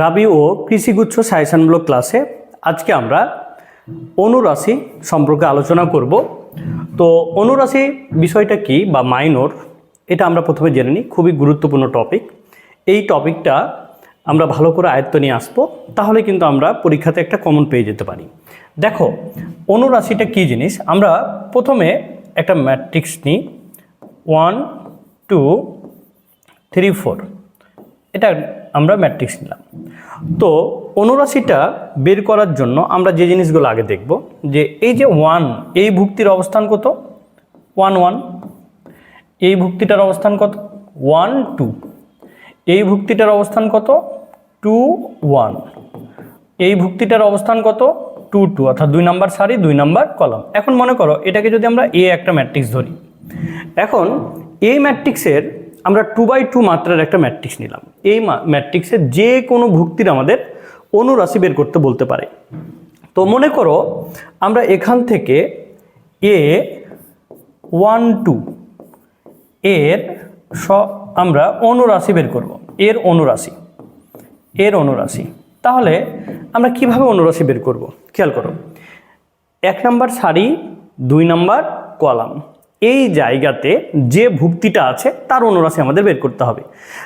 রাবি ও কৃষিগুচ্ছ সাজেশনমূলক ক্লাসে আজকে আমরা অনুরাশি সম্পর্কে আলোচনা করব। তো অনুরাশি বিষয়টা কি বা মাইনর, এটা আমরা প্রথমে জেনে নিই, খুবই গুরুত্বপূর্ণ টপিক এই টপিকটা আমরা ভালো করে আয়ত্ত নিয়ে আসব, তাহলে কিন্তু আমরা পরীক্ষাতে একটা কমন পেয়ে যেতে পারি। দেখো, অনুরাশিটা কী জিনিস? আমরা প্রথমে একটা ম্যাট্রিক্স নিই ওয়ান টু থ্রি ফোর এটা আমরা ম্যাট্রিক্স নিলাম। তো অনুরাশিটা বের করার জন্য আমরা যে জিনিসগুলো আগে দেখব, যে এই যে ওয়ান এই ভুক্তির অবস্থান কত? ওয়ান ওয়ান এই ভুক্তিটার অবস্থান কত? ওয়ান টু এই ভুক্তিটার অবস্থান কত? টু ওয়ান এই ভুক্তিটার অবস্থান কত? টু টু অর্থাৎ দুই নাম্বার সারি, দুই নাম্বার কলম। এখন মনে করো এটাকে যদি আমরা এ একটা ম্যাট্রিক্স ধরি। এখন এই ম্যাট্রিক্সের আমরা টু বাই টু মাত্রার একটা ম্যাট্রিক্স নিলাম। এই ম্যাট্রিক্সের যে কোনো ভুক্তির আমাদের অনুরাশি বের করতে বলতে পারে। তো মনে করো আমরা এখান থেকে এ ওয়ান টু এর স আমরা অনুরাশি বের করব। এর অনুরাশি। এর অনুরাশি। তাহলে আমরা কীভাবে অনুরাশি বের করব? খেয়াল করো। এক নাম্বার সারি দুই নাম্বার কলাম। এই জায়গাতে যে ভুক্তিটা আছে, তার অনুরাশি আমাদের বের করতে হবে।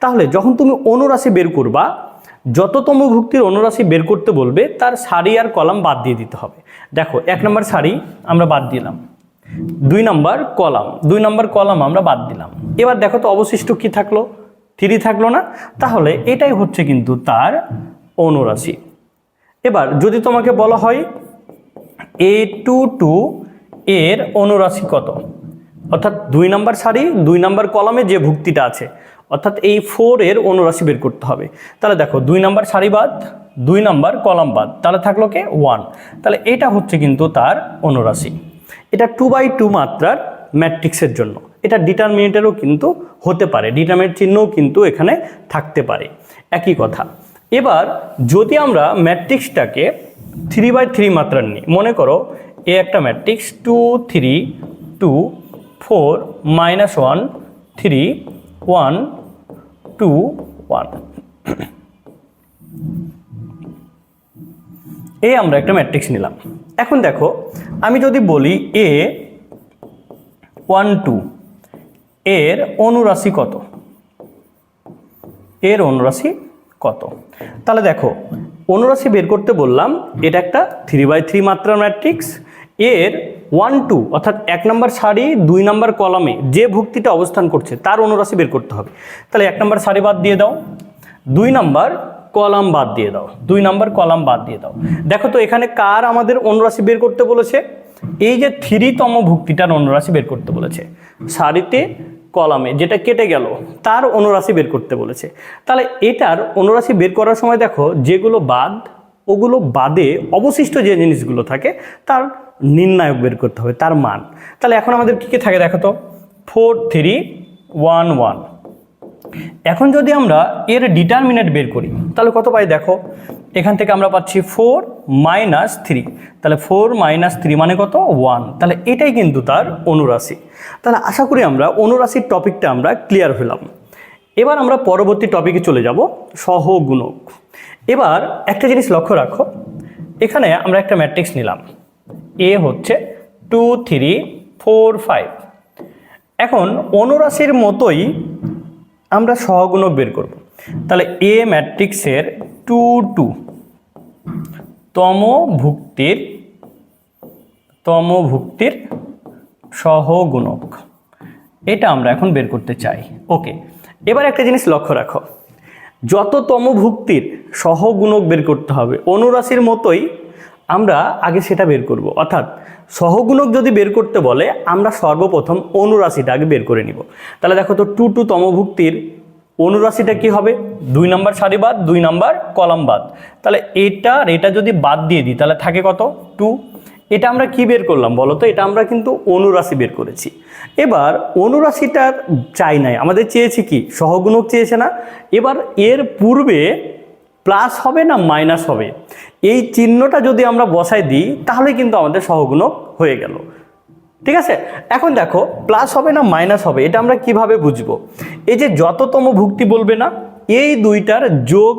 তাহলে যখন তুমি অনুরাশি বের করবা, যততম ভুক্তির অনুরাশি বের করতে বলবে, তার সারি আর কলাম বাদ দিয়ে দিতে হবে। দেখো, এক নম্বর সারি আমরা বাদ দিলাম। দুই নম্বর কলাম। দুই নম্বর কলাম আমরা বাদ দিলাম। এবার দেখো তো অবশিষ্ট কি থাকল? থ্রি থাকল না? তাহলে এটাই হচ্ছে কিন্তু তার অনুরাশি। এবার যদি তোমাকে বলা হয়, এ টু টু এর অনুরাশি কত? অর্থাৎ দুই নাম্বার সারি, দুই নাম্বার কলামে যে ভুক্তিটা আছে, অর্থাৎ এই ফোর এর অনুরাশি বের করতে হবে। তাহলে দেখো, দুই নাম্বার সারি বাদ, দুই নাম্বার কলাম বাদ, তাহলে থাকল কে? ওয়ান তাহলে এটা হচ্ছে কিন্তু তার অনুরাশি। এটা টু বাই টু মাত্রার ম্যাট্রিক্সের জন্য। এটা ডিটারমিনেটেরও কিন্তু হতে পারে ডিটারমিনেট চিহ্নও কিন্তু এখানে থাকতে পারে। একই কথা। এবার যদি আমরা ম্যাট্রিক্সটাকে থ্রি বাই থ্রি মাত্রার নিই, মনে করো, এ একটা matrix two three two four minus one, three, one, two, one. এ আমরা একটা ম্যাট্রিক্স নিলাম। এখন দেখো, আমি যদি বলি এ ওয়ান, টু, এর অনুরাশি কত? এর অনুরাশি কত? তাহলে দেখো, অনুরাশি বের করতে বললাম, এটা একটা থ্রি বাই থ্রি মাত্রার ম্যাট্রিক্স, এর ওয়ান টু, অর্থাৎ এক নম্বর সারি দুই নম্বর কলমে যে ভুক্তিটা অবস্থান করছে, তার অনুরাশি বের করতে হবে। তাহলে এক নম্বর সারি বাদ দিয়ে দাও, দুই নম্বর কলাম বাদ দিয়ে দাও, দুই নম্বর কলাম বাদ দিয়ে দাও। দেখো তো এখানে কার আমাদের অনুরাশি বের করতে বলেছে? এই যে থ্রিতম ভুক্তিটার অনুরাশি বের করতে বলেছে সারিতে কলামে, যেটা কেটে গেল, তার অনুরাশি বের করতে বলেছে। তাহলে এটার অনুরাশি বের করার সময় দেখো, যেগুলো বাদ, ওগুলো বাদে অবশিষ্ট যে জিনিসগুলো থাকে, তার নির্ণায়ক বের করতে হবে, তার মান। তাহলে এখন আমাদের কী কী থাকে দেখো তো? ফোর থ্রি ওয়ান ওয়ান এখন যদি আমরা এর ডিটারমিনেট বের করি, তাহলে কত পাই দেখো? এখান থেকে আমরা পাচ্ছি ফোর মাইনাস থ্রি তাহলে ফোর মাইনাস থ্রি মানে কত? ওয়ান তাহলে এটাই কিন্তু তার অনুরাশি। তাহলে আশা করি আমরা অনুরাশির টপিকটা আমরা ক্লিয়ার হলাম। এবার আমরা পরবর্তী টপিকে চলে যাব, সহগুণক। এবার একটা জিনিস লক্ষ্য রাখো। এখানে আমরা একটা ম্যাট্রিক্স নিলাম। হচ্ছে টু থ্রি ফোর ফাইভ এখন অনুরাশির মতোই আমরা সহগুণক বের করব। তাহলে এ ম্যাট্রিক্সের টু টু তম ভুক্তির তম ভুক্তির সহগুণক। এটা আমরা এখন বের করতে চাই। ওকে এবার একটা জিনিস লক্ষ্য রাখো। যত তম ভুক্তির সহগুণক বের করতে হবে, অনুরাশির মতোই আমরা আগে সেটা বের করব। অর্থাৎ সহগুণক যদি বের করতে বলে, আমরা সর্বপ্রথম অনুরাশিটা আগে বের করে নিব। তাহলে দেখো তো টু টু তমভুক্তির অনুরাশিটা কি হবে? দুই নাম্বার সারি বাদ দুই নাম্বার কলাম বাদ তাহলে এটা আর এটা যদি বাদ দিয়ে দিই, তাহলে থাকে কত? টু। এটা আমরা কি বের করলাম বলো তো? এটা আমরা কিন্তু অনুরাশি বের করেছি। এবার অনুরাশিটার চাই নাই। আমাদের চেয়েছি কি? সহগুণক চেয়েছে না। এবার এর পূর্বে প্লাস হবে না মাইনাস হবে? এই চিহ্নটা যদি আমরা বসাই দিই, তাহলে কিন্তু আমাদের সহগুণক হয়ে গেল। ঠিক আছে? এখন দেখো, প্লাস হবে না মাইনাস হবে? এটা আমরা কীভাবে বুঝব? এই যে যততম ভুক্তি বলবে না, এই দুইটার যোগ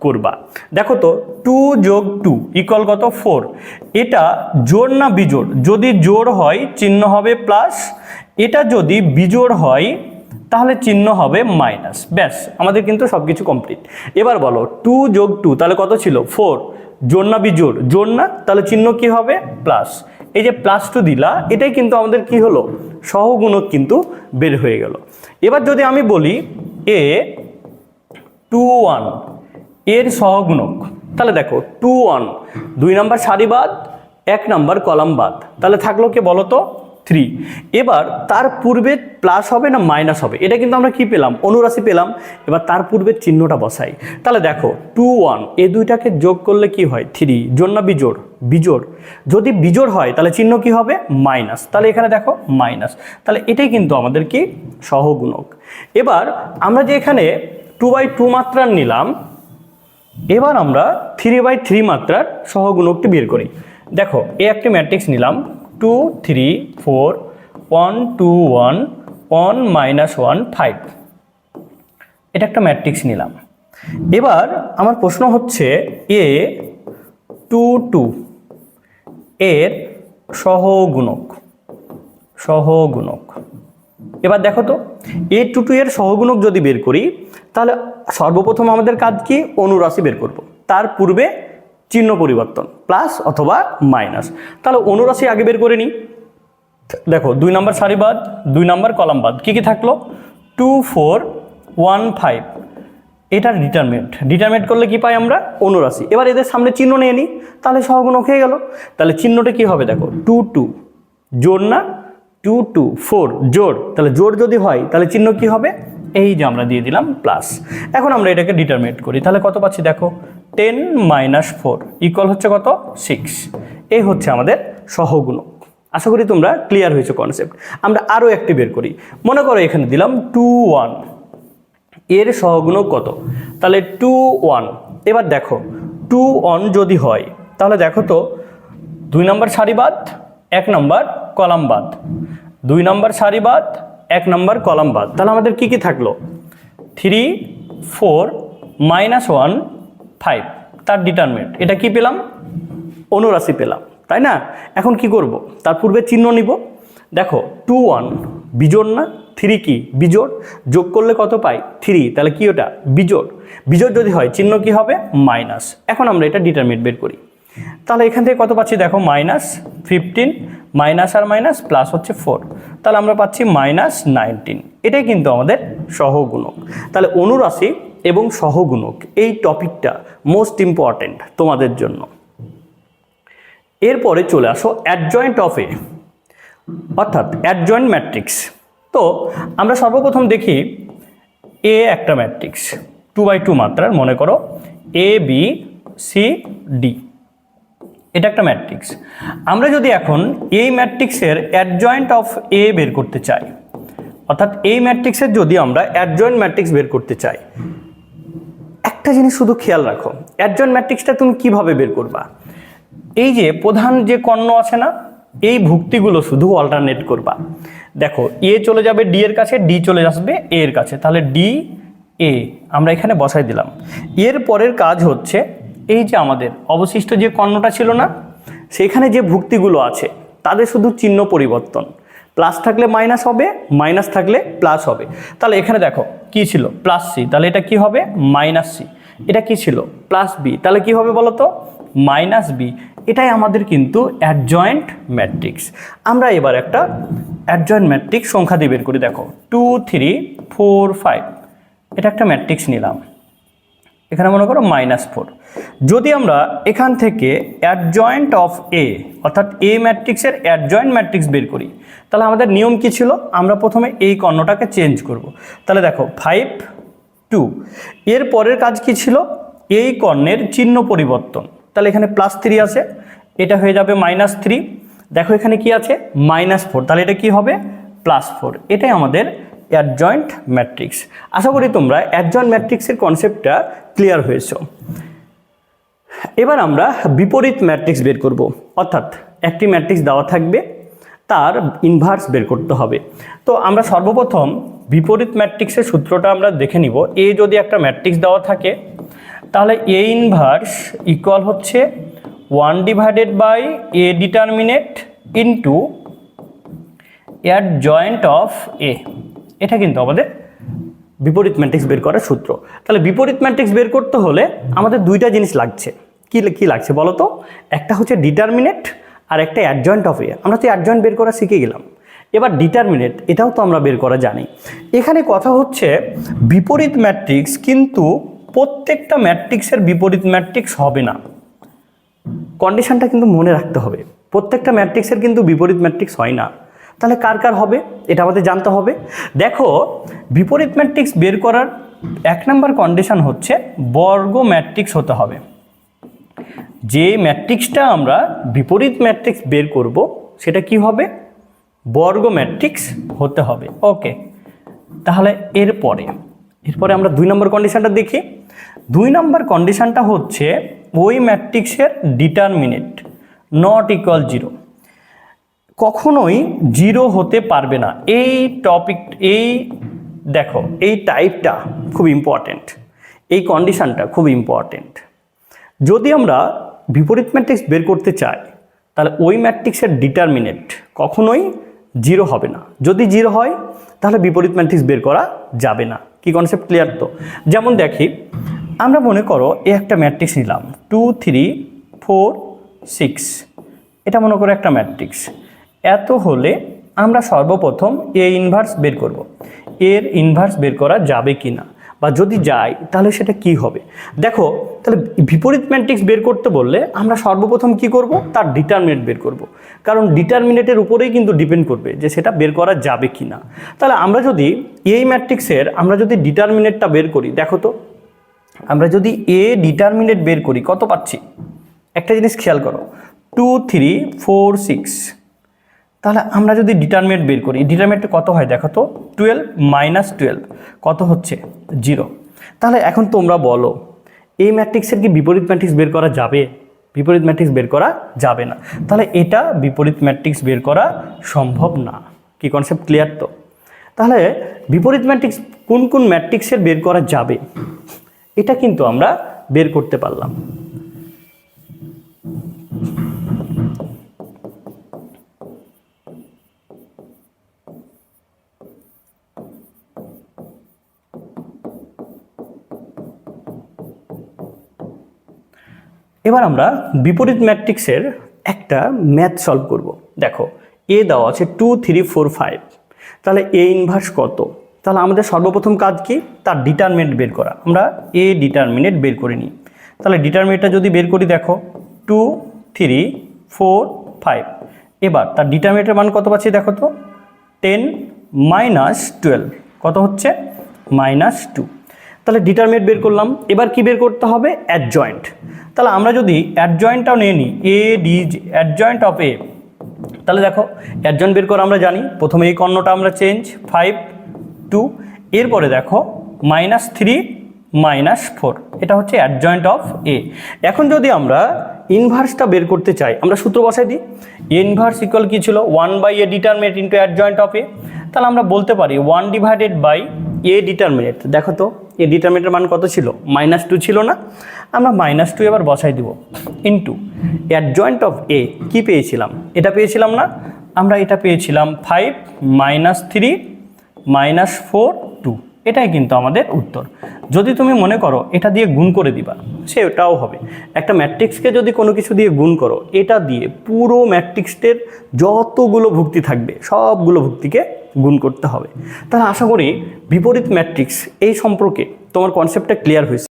করবা। দেখো তো, টু যোগ টু ইকুয়াল কত? ফোর। এটা জোড় না বিজোড়? যদি জোড় হয়, চিহ্ন হবে প্লাস। এটা যদি বিজোড় হয় তাহলে চিহ্ন হবে মাইনাস ব্যাস, আমাদের কিন্তু সব কিছু কমপ্লিট এবার বলো টু যোগ টু তাহলে কত ছিল? ফোর জোড় না বিজোড়? জোড় না, তাহলে চিহ্ন কি হবে? প্লাস এই যে প্লাস টু দিলা, এটাই কিন্তু আমাদের কি হলো? সহগুণক কিন্তু বের হয়ে গেল। এবার যদি আমি বলি এ টু ওয়ানের সহগুণক, তাহলে দেখো টু ওয়ান দুই নাম্বার সারি বাদ, এক নাম্বার কলাম বাদ। তাহলে থাকল কে বলো তো থ্রি এবার তার পূর্বে প্লাস হবে না মাইনাস হবে? এটা কিন্তু আমরা কি পেলাম? অনুরাশি পেলাম। এবার তার পূর্বের চিহ্নটা বসাই। তাহলে দেখো টু ওয়ান এই দুইটাকে যোগ করলে কি হয়? থ্রি না বিজোড়? বিজোড়। যদি বিজোড় হয়, তাহলে চিহ্ন কি হবে? মাইনাস তাহলে এখানে দেখো মাইনাস তাহলে এটাই কিন্তু আমাদের কি? সহগুণক। এবার আমরা যে এখানে টু বাই টু মাত্রার নিলাম, এবার আমরা থ্রি বাই থ্রি মাত্রার সহগুণকটি বের করি। দেখো এ একটি ম্যাট্রিক্স নিলাম। Two three four one two one one minus one five এটা একটা ম্যাট্রিক্স নিলাম। এবার আমার প্রশ্ন হচ্ছে এ টু টু এর সহগুণক সহগুণক। এবার দেখো তো এ টু টু এর সহগুণক যদি বের করি, তাহলে সর্বপ্রথম আমাদের কাজ কি? অনুরাশি বের করব। তার পূর্বে চিহ্ন পরিবর্তন প্লাস অথবা মাইনাস তাহলে অনুরাশি আগে বের করে নিই। দেখো, দুই নাম্বার সারি বাদ, দুই নাম্বার কলাম বাদ। কী কী থাকল? টু ফোর ওয়ান ফাইভ এটার ডিটারমেন্ট ডিটারমেন্ট করলে কি পাই আমরা? অনুরাশি। এবার এদের সামনে চিহ্ন নিয়ে নিই। তাহলে সহগুণক হয়ে গেল। তাহলে চিহ্নটা কি হবে দেখো? টু টু জোর না? টু টু ফোর জোড় তাহলে জোর যদি হয়, তাহলে চিহ্ন কি হবে? এই যে আমরা দিয়ে দিলাম প্লাস এখন আমরা এটাকে ডিটারমেন্ট করি। তাহলে কত পাচ্ছি দেখো? টেন মাইনাস ফোর ইকুয়াল হচ্ছে কত? সিক্স এই হচ্ছে আমাদের সহগুণক। আশা করি তোমরা ক্লিয়ার হয়েছে কনসেপ্ট আমরা আরও একটি বের করি। মনে করো এখানে দিলাম টু ওয়ানের সহগুণক কত? তাহলে টু ওয়ান এবার দেখো টু ওয়ান যদি হয়, তাহলে দেখো তো, দুই নম্বর সারি বাদ, এক নম্বর কলাম বাদ। দুই নম্বর সারি বাদ, এক নম্বর কলাম বাদ। তাহলে আমাদের কি কি থাকল? Three four minus one five তার ডিটারমেন্ট এটা কি পেলাম? অনুরাশি পেলাম, তাই না? এখন কি করব? তার পূর্বে চিহ্ন নিব। দেখো টু ওয়ান বিজোড় না? থ্রি কি? বিজোড়। যোগ করলে কত পাই? থ্রি তাহলে কি ওটা? বিজোড়। বিজোড় যদি হয়, চিহ্ন কি হবে? মাইনাস এখন আমরা এটা ডিটারমিনেট বের করি। তাহলে এখান থেকে কত পাচ্ছি? দেখো মাইনাস ফিফটিন মাইনাস আর মাইনাস প্লাস হচ্ছে ফোর তাহলে আমরা পাচ্ছি মাইনাস নাইনটিন এটাই কিন্তু আমাদের সহগুণক। তাহলে অনুরাশি এবং সহগুণক, এই টপিকটা মোস্ট ইম্পর্ট্যান্ট তোমাদের জন্য। এরপরে চলে আসো অ্যাডজয়েন্ট অফ এ অর্থাৎ অ্যাডজয়েন্ট ম্যাট্রিক্স তো আমরা সর্বপ্রথম দেখি এ একটা ম্যাট্রিক্স টু বাই টু মাত্রার, মনে করো এ বি সি ডি এটা একটা ম্যাট্রিক্স আমরা যদি এখন এই ম্যাট্রিক্সের অ্যাডজয়েন্ট অফ এ বের করতে চাই, অর্থাৎ এই ম্যাট্রিক্সের যদি আমরা অ্যাডজয়েন্ট ম্যাট্রিক্স বের করতে চাই একটা জিনিস শুধু খেয়াল রাখো অ্যাডজয়েন্ট ম্যাট্রিক্সটা তুমি কীভাবে বের করবা? এই যে প্রধান যে কর্ণ আছে না, এই ভুক্তিগুলো শুধু অল্টারনেট করবা। দেখো এ চলে যাবে ডি এর কাছে ডি চলে আসবে এ এর কাছে। তাহলে ডি এ আমরা এখানে বসাই দিলাম। এর পরের কাজ হচ্ছে, এই যে আমাদের অবশিষ্ট যে কর্ণটা ছিল না, সেখানে যে ভুক্তিগুলো আছে, তাদের শুধু চিহ্ন পরিবর্তন। প্লাস থাকলে মাইনাস হবে, মাইনাস থাকলে প্লাস হবে। তাহলে এখানে দেখো, কি ছিল? Plus C. তাহলে এটা কি হবে? Minus C. এটা কি ছিল? প্লাস বি তাহলে কি হবে বলো তো মাইনাস বি এটাই আমাদের কিন্তু অ্যাডজয়েন্ট ম্যাট্রিক্স আমরা এবার একটা অ্যাডজয়েন্ট ম্যাট্রিক্স সংখ্যা দিয়ে বের করি, দেখো। টু থ্রি ফোর ফাইভ এটা একটা ম্যাট্রিক্স নিলাম। এখানে মনে করো মাইনাস ফোর যদি আমরা এখান থেকে অ্যাডজয়েন্ট অফ এ অর্থাৎ এ ম্যাট্রিক্সের অ্যাডজয়েন্ট ম্যাট্রিক্স বের করি, তাহলে আমাদের নিয়ম কি ছিল? আমরা প্রথমে এই কর্ণটাকে চেঞ্জ করব। তাহলে দেখো ফাইভ টু। এর পরের কাজ কি ছিল? এই কর্ণের চিহ্ন পরিবর্তন। তাহলে এখানে প্লাস থ্রি আছে। এটা হয়ে যাবে মাইনাস থ্রি দেখো এখানে কি আছে? মাইনাস ফোর তাহলে এটা কি হবে? প্লাস ফোর এটাই আমাদের অ্যাডজয়েন্ট ম্যাট্রিক্স আশা করি তোমরা অ্যাডজয়েন্ট ম্যাট্রিক্সের কনসেপ্টটা ক্লিয়ার হয়েছো। এবার আমরা বিপরীত ম্যাট্রিক্স বের করব। অর্থাৎ একটি ম্যাট্রিক্স দেওয়া থাকবে, তার ইনভার্স বের করতে হবে। তো আমরা সর্বপ্রথম বিপরীত ম্যাট্রিক্সের সূত্রটা আমরা দেখে নিব। এ যদি একটা ম্যাট্রিক্স দেওয়া থাকে, তাহলে এ ইনভার্স ইকুয়াল হচ্ছে one divided by A determinant into এর জয়েন্ট অফ এ এটা কিন্তু আমাদের বিপরীত ম্যাট্রিক্স বের করার সূত্র। তাহলে বিপরীত ম্যাট্রিক্স বের করতে হলে আমাদের দুইটা জিনিস লাগছে। কি কি লাগছে বলো তো? একটা হচ্ছে ডিটারমিনেট আর একটা অ্যাডজয়েন্ট অফ এ আমরা তো অ্যাডজয়েন্ট বের করা শিখে গেলাম। এবার ডিটারমিনেট এটাও তো আমরা বের করা জানি। এখানে কথা হচ্ছে বিপরীত ম্যাট্রিক্স কিন্তু প্রত্যেকটা ম্যাট্রিক্সের বিপরীত ম্যাট্রিক্স হবে না। কন্ডিশনটা কিন্তু মনে রাখতে হবে। প্রত্যেকটা ম্যাট্রিক্সের কিন্তু বিপরীত ম্যাট্রিক্স হয় না। তাহলে কার কার হবে? এটা আমাদের জানতে হবে। দেখো, বিপরীত ম্যাট্রিক্স বের করার এক নম্বর কন্ডিশন হচ্ছে বর্গ ম্যাট্রিক্স হতে হবে। যে ম্যাট্রিক্সটা আমরা বিপরীত ম্যাট্রিক্স বের করব, সেটা কি হবে? বর্গ ম্যাট্রিক্স হতে হবে। ওকে, তাহলে এরপরে এরপরে আমরা দুই নম্বর কন্ডিশানটা দেখি। দুই নম্বর কন্ডিশনটা হচ্ছে ওই ম্যাট্রিক্সের ডিটারমিনেট নট ইকুয়াল জিরো কখনোই জিরো হতে পারবে না। এই টপিক এই, দেখো, এই টাইপটা খুব ইম্পর্ট্যান্ট এই কন্ডিশানটা খুব ইম্পর্ট্যান্ট যদি আমরা বিপরীত ম্যাট্রিক্স বের করতে চাই, তাহলে ওই ম্যাট্রিক্সের ডিটারমিনেট কখনোই জিরো হবে না। যদি জিরো হয়, তাহলে বিপরীত ম্যাট্রিক্স বের করা যাবে না। কি কনসেপ্ট ক্লিয়ার তো? যেমন দেখি, আমরা মনে করো এ একটা ম্যাট্রিক্স নিলাম, টু, থ্রি, ফোর, সিক্স। এটা মনে করো একটা ম্যাট্রিক্স। এত হলে আমরা সর্বপ্রথম এ ইনভার্স বের করব। এর ইনভার্স বের করা যাবে কি না বা যদি যায় তাহলে সেটা কি হবে? দেখো তাহলে বিপরীত ম্যাট্রিক্স বের করতে বললে আমরা সর্বপ্রথম কি করব? তার ডিটারমিনেট বের করব। কারণ ডিটারমিনেটের উপরেই কিন্তু ডিপেন্ড করবে যে সেটা বের করা যাবে কি না তাহলে আমরা যদি এই ম্যাট্রিক্সের আমরা যদি ডিটারমিনেটটা বের করি দেখো তো আমরা যদি এ ডিটারমিনেট বের করি কত পাচ্ছি? একটা জিনিস খেয়াল করো টু থ্রি ফোর সিক্স তাহলে আমরা যদি ডিটারমিনেট বের করি ডিটারমিনেটটা কত হয় দেখো তো? টুয়েলভ মাইনাস টুয়েলভ কত হচ্ছে? জিরো তাহলে এখন তোমরা বলো, এই ম্যাট্রিক্সের কি বিপরীত ম্যাট্রিক্স বের করা যাবে? বিপরীত ম্যাট্রিক্স বের করা যাবে না। তাহলে এটা বিপরীত ম্যাট্রিক্স বের করা সম্ভব না। কি কনসেপ্ট ক্লিয়ার তো? তাহলে বিপরীত ম্যাট্রিক্স কোন কোন ম্যাট্রিক্সের বের করা যাবে? এটা কিন্তু আমরা বের করতে পারলাম। এবার আমরা বিপরীত ম্যাট্রিক্সের একটা ম্যাথ সলভ করব। দেখো এ দেওয়া আছে টু থ্রি ফোর ফাইভ তাহলে এ ইনভার্স কত? তাহলে আমাদের সর্বপ্রথম কাজ কি? তার ডিটারমিনেট বের করা। আমরা এ ডিটারমিনেট বের করে নিই। তাহলে ডিটারমিনেটটা যদি বের করি, দেখো টু থ্রি ফোর ফাইভ এবার তার ডিটারমিনেটের মান কত পাচ্ছি দেখো তো? টেন মাইনাস টুয়েলভ কত হচ্ছে? মাইনাস টু তাহলে ডিটারমিনেট বের করলাম। এবার কি বের করতে হবে? অ্যাডজয়েন্ট তাহলে আমরা যদি অ্যাডজয়েন্টটাও নিয়ে নিই A D adjoint of A তাহলে দেখো অ্যাডজয়েন্ট বের করা আমরা জানি। প্রথমে এই কর্ণটা আমরা চেঞ্জ ফাইভ টু এরপরে দেখো মাইনাস থ্রি মাইনাস ফোর এটা হচ্ছে অ্যাডজয়েন্ট অফ এ এখন যদি আমরা ইনভার্সটা বের করতে চাই, আমরা সূত্র বসাই দিই। ইনভার্স ইকুয়াল কী ছিল? One by A determinant into adjoint of A তাহলে আমরা বলতে পারি one divided by A determinant দেখো তো এ ডিটারমিনেটের মান কত ছিল? মাইনাস টু ছিল না। আমরা মাইনাস টু এবার বসাই দিব। ইন্টু অ্যাডজয়েন্ট অফ এ কি পেয়েছিলাম? এটা পেয়েছিলাম না। আমরা এটা পেয়েছিলাম five minus three minus four এটাই কিন্তু আমাদের উত্তর। যদি তুমি মনে করো এটা দিয়ে গুণ করে দিবা সে সেটাও হবে। একটা ম্যাট্রিক্সকে যদি কোনো কিছু দিয়ে গুণ করো, এটা দিয়ে পুরো ম্যাট্রিক্সটের যতগুলো ভুক্তি থাকবে, সবগুলো ভুক্তিকে গুণ করতে হবে। তাহলে আশা করি বিপরীত ম্যাট্রিক্স এই সম্পর্কে তোমার কনসেপ্টটা ক্লিয়ার হয়েছে।